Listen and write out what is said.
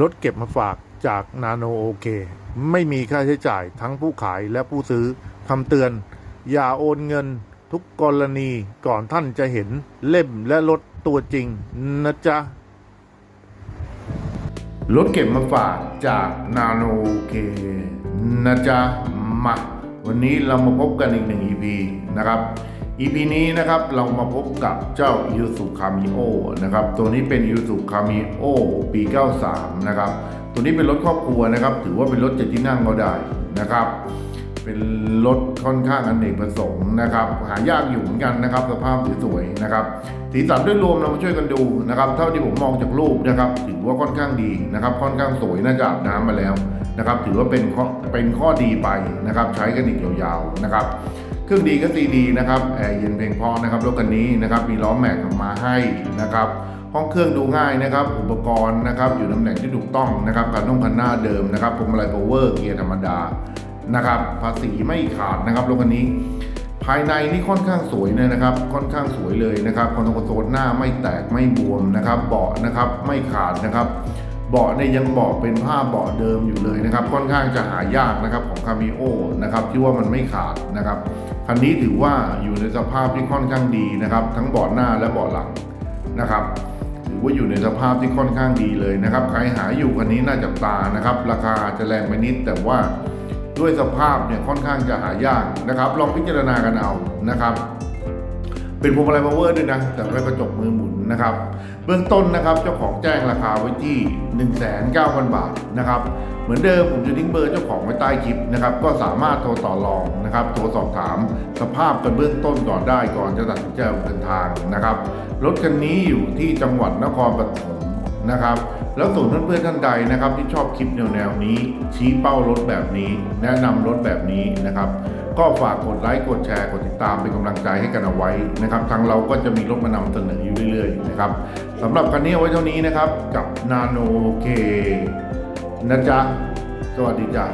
รถเก็บมาฝากจากนาโนโอเค ไม่มีค่าใช้จ่ายทั้งผู้ขายและผู้ซื้อคำเตือน อย่าโอนเงินทุกกรณีก่อนท่านจะเห็นเล่มและรถตัวจริงนะจ๊ะ รถเก็บมาฝากจากนาโนเคนะจ๊ะมาวันนี้เรามาพบกันอีกหนึ่ง EP นะครับ EP นี้นะครับเรามาพบกับเจ้า i s u z u Cameo นะครับตัวนี้เป็น i s u z u Cameo ปี 93 นะครับ ตัวนี้เป็นรถครอบครัวนะครับ ถือว่าเป็นรถเจ็ดที่นั่งก็ได้นะครับ เป็นรถค่อนข้างอเนกประสงค์นะครับ หายากอยู่เหมือนกันนะครับสภาพสวยๆนะครับ สีสันด้วยรวมเรามาช่วยกันดูนะครับ เท่าที่ผมมองจากรูปนะครับถือว่าค่อนข้างดีนะครับ ค่อนข้างสวยน่าจะอาบน้ำมาแล้วนะครับ ถือว่าเป็นเป็นข้อดีไปนะครับ ใช้กันอีกยาวๆนะครับ เครื่องดีก็ซีดีนะครับแอร์เย็นเพลงเพอนะครับรถคันนี้นะครับมีล้อแม็กมาให้นะครับห้องเครื่องดูง่ายนะครับ อุปกรณ์นะครับอยู่ตำแหน่งที่ถูกต้องนะครับการนุ่งคันหน้าเดิมนะครับพวงมาลัยพาวเวอร์เกียร์ธรรมดานะครับภาษีไม่ขาดนะครับรถคันนี้ ภายในนี่ค่อนข้างสวยเลยนะครับ ค่อนข้างสวยเลยนะครับคอนโซลโซนหน้าไม่แตกไม่บวมนะครับ เบาะนะครับไม่ขาดนะครับ เบาะเนี่ยยังเบาะเป็นผ้าเบาะเดิมอยู่เลยนะครับ ค่อนข้างจะหายากนะครับของคามิโอนะครับที่ว่ามันไม่ขาดนะครับคันนี้ถือว่าอยู่ในสภาพที่ค่อนข้างดีนะครับ ทั้งเบาะหน้าและเบาะหลังนะครับถือว่าอยู่ในสภาพที่ค่อนข้างดีเลยนะครับใครหาอยู่คันนี้น่าจับตานะครับ ราคาจะแรงไปนิด แต่ว่าด้วยสภาพเนี่ยค่อนข้างจะหายากนะครับ ลองพิจารณากันเอานะครับ เป็นพวงมาลัยพาวเวอร์ด้วยนะแต่ไม่กระจกมือหมุนนะครับ เบื้องต้นนะครับเจ้าของแจ้งราคาไว้ที่ 1 9 0 0 0 บาทนะครับเหมือนเดิมผมจะทิ้งเบอร์เจ้าของไว้ใต้คลิปนะครับก็สามารถโทรต่อรองนะครับโทรสอบถามสภาพกันเบื้องต้นก่อนได้ก่อนจะตัดสินใจเดินทางนะครับรถคันนี้อยู่ที่จังหวัดนครปฐมนะครับ แล้วส่วนเพื่อนๆท่านใดนะครับที่ชอบคลิปแนวๆนี้ ชี้เป้ารถแบบนี้ แนะนำรถแบบนี้นะครับ ก็ฝากกดไลค์กดแชร์กดติดตามเป็นกำลังใจให้กันเอาไว้นะครับ ทางเราก็จะมีรถมานำเสนออยู่เรื่อยๆนะครับสำหรับคันนี้เอาไว้เท่านี้นะครับกับนาโนเคนะจ๊ะสวัสดีจ้ะ